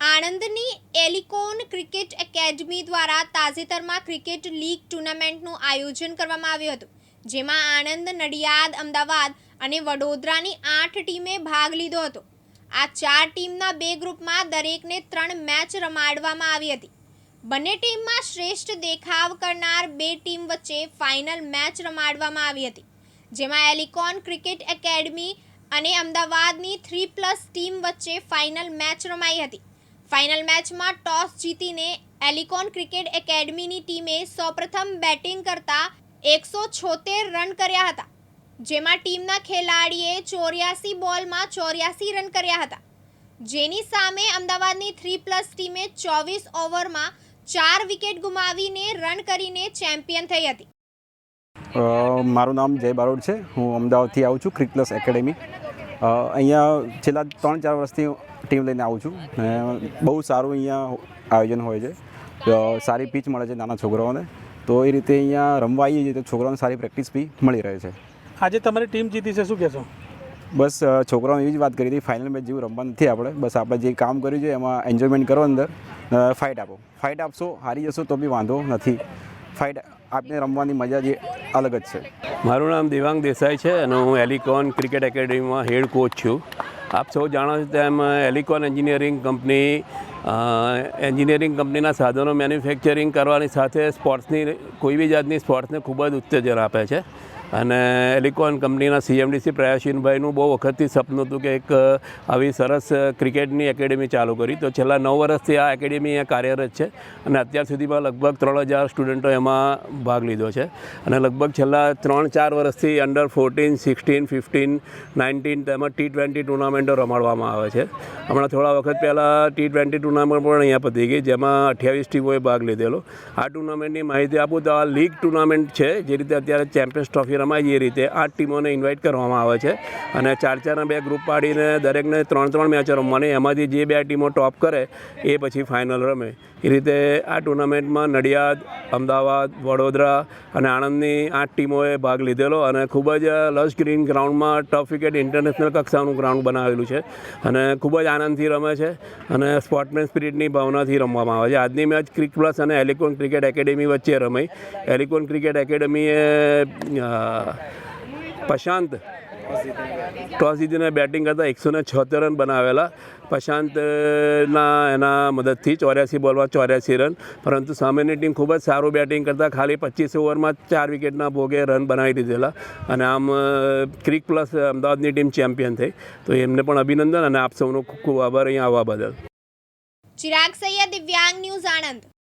આણંદની Elecon cricket academy દ્વારા તાજેતરમાં cricket league ટુર્નામેન્ટનું આયોજન કરવામાં આવ્યું હતું, જેમાં આણંદ, નડિયાદ, અમદાવાદ અને વડોદરાની આઠ ટીમે ભાગ લીધો હતો. આ ચાર ટીમના બે ગ્રુપમાં દરેકને ત્રણ મેચ રમાડવામાં આવી હતી. બંને ટીમમાં શ્રેષ્ઠ દેખાવ કરનાર બે ટીમ વચ્ચે ફાઇનલ મેચ રમાડવામાં આવી હતી, જેમાં એલિકોન ક્રિકેટ એકેડમી અને અમદાવાદની થ્રી પ્લસ ટીમ વચ્ચે ફાઇનલ મેચ રમાઈ હતી. ફાઇનલ મેચમાં ટોસ જીતીને એલિકોન ક્રિકેટ એકેડમીની ટીમે સૌપ્રથમ બેટિંગ કરતા એકસો છોતેર રન કર્યા હતા, જેમાં ટીમના ખેલાડીએ ચોર્યાસી બોલમાં ચોર્યાસી રન કર્યા હતા. જેની સામે અમદાવાદની થ્રી પ્લસ ટીમે ચોવીસ ઓવરમાં ચાર વિકેટ ગુમાવીને રન કરીને ચેમ્પિયન થઈ હતી. મારું નામ જય બારોડ છે. હું અમદાવાદથી આવું છું ક્રિક પ્લસ એકેડેમી. અહીંયા છેલ્લા ત્રણ ચાર વર્ષથી ટીમ લઈને આવું છું. ને બહુ સારું અહીંયા આયોજન હોય છે. સારી પીચ મળે છે નાના છોકરાઓને. તો એ રીતે અહીંયા રમવા આવીએ છીએ તો છોકરાઓને સારી પ્રેક્ટિસ બી મળી રહે છે. આજે તમારી ટીમ જીતી છે શું કહેશો? બસ છોકરાઓને એવી જ વાત કરી હતી ફાઇનલ મેચ જેવું રમવા નથી આપણે. બસ આપણે જે કામ કર્યું છે એમાં એન્જોયમેન્ટ કરો અંદર. ફાઇટ આપો. ફાઇટ આપશો હારી જશો તો બી વાંધો નથી. ફાઇટ આપને રમવાની મજા જે અલગ જ છે. મારું નામ દેવાંગ દેસાઈ છે અને હું એલિકોન ક્રિકેટ એકેડમીમાં હેડ કોચ છું. આપ સૌ જાણો છો તેમ એલિકોન એન્જિનિયરિંગ કંપની એન્જિનિયરિંગ કંપનીના સાધનો મેન્યુફેક્ચરિંગ કરવાની સાથે સ્પોર્ટ્સની કોઈ બી જાતની સ્પોર્ટ્સને ખૂબ જ ઉત્તેજન આપે છે. અને એલિકોન કંપનીના સીએમડીસી પ્રયાસીનભાઈનું બહુ વખતથી સપનું હતું કે એક આવી સરસ ક્રિકેટની એકેડેમી ચાલુ કરી. તો છેલ્લા નવ વર્ષથી આ એકેડેમી અહીંયા કાર્યરત છે અને અત્યાર સુધીમાં લગભગ ત્રણ હજાર સ્ટુડન્ટો એમાં ભાગ લીધો છે. અને લગભગ છેલ્લા ત્રણ ચાર વર્ષથી under fourteen sixteen fifteen nineteen તેમજ ટી ટ્વેન્ટી ટુર્નામેન્ટો રમાડવામાં આવે છે. હમણાં થોડા વખત પહેલાં ટી ટ્વેન્ટી ટુર્નામેન્ટ પણ અહીંયા પતી ગઈ, જેમાં અઠ્યાવીસ ટીમોએ ભાગ લીધેલો. આ ટુર્નામેન્ટની માહિતી આપું તો આ લીગ ટુર્નામેન્ટ છે, જે રીતે અત્યારે ચેમ્પિયન્સ ટ્રોફી રમાય એ રીતે. આઠ ટીમોને ઇન્વાઇટ કરવામાં આવે છે. અને ચાર ચારના બે ગ્રુપ પાડીને દરેકને ત્રણ ત્રણ મેચો રમવાની. એમાંથી જે બે ટીમો ટોપ કરે, એ પછી ફાઇનલ રમે. એ રીતે આ ટુર્નામેન્ટમાં નડિયાદ, અમદાવાદ, વડોદરા અને આણંદની આઠ ટીમોએ ભાગ લીધેલો અને ખૂબ જ લશ ગ્રીન ગ્રાઉન્ડમાં ટફ વિકેટ ઇન્ટરનેશનલ કક્ષાનું ગ્રાઉન્ડ બનાવેલું છે. અને ખૂબ જ આનંદથી રમે છે અને સ્પોર્ટમેન સ્પિરિટની ભાવનાથી રમવામાં આવે છે. આજની મેચ ક્રિક પ્લસ અને એલિકોન ક્રિકેટ એકેડેમી વચ્ચે રમાઈ. એલિકોન ક્રિકેટ એકેડેમીએ પ્રશાંત. ટોસ જીતીને બેટિંગ કરતાં એકસો ને છોતેર રન બનાવેલા. પ્રશાંતના એના મદદથી ચોર્યાસી બોલમાં ચોર્યાસી રન. પરંતુ સામેની ટીમ ખૂબ જ સારું બેટિંગ કરતાં ખાલી પચીસ ઓવરમાં ચાર વિકેટના ભોગે રન બનાવી દીધેલા. અને આમ ક્રિક પ્લસ અમદાવાદની ટીમ ચેમ્પિયન થઈ. તો એમને પણ અભિનંદન અને આપ સૌનો ખૂબ ખૂબ આભાર અહીંયા આવવા બદલ. ચિરાગ સૈયદ, દિવ્યાંગ ન્યૂઝ આણંદ.